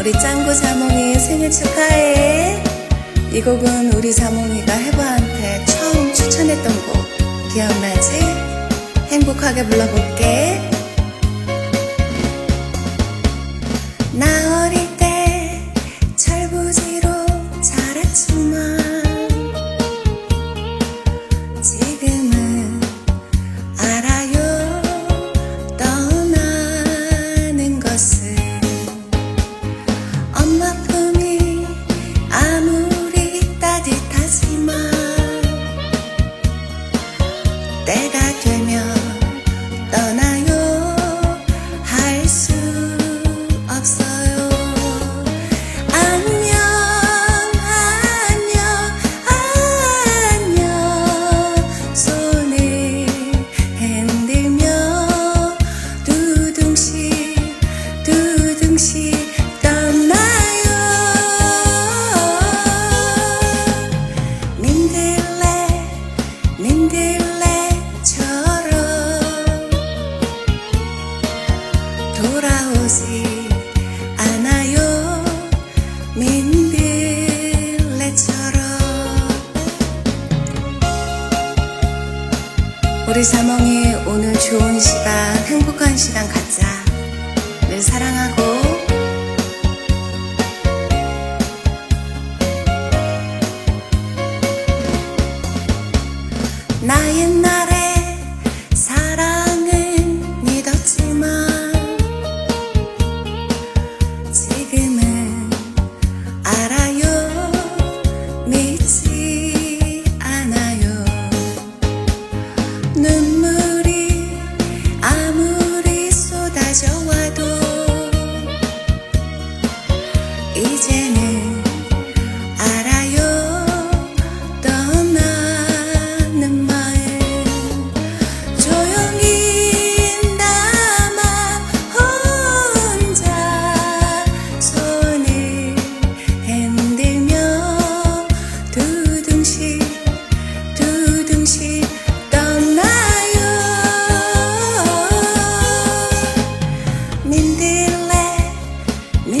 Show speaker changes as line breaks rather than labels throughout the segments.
우리 짱구 자몽이 생일 축하해. 이 곡은 우리 자몽이가 해바한테 처음 추천했던 곡. 기억나지? 행복하게 불러볼게. 나 어릴 돌아오지 않아요. 민들레처럼. 우리 사몽이 오늘 좋은 시간 행복한 시간 갖자 늘 사랑하고 나 옛날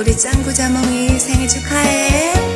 우리 짱구 자몽이 생일 축하해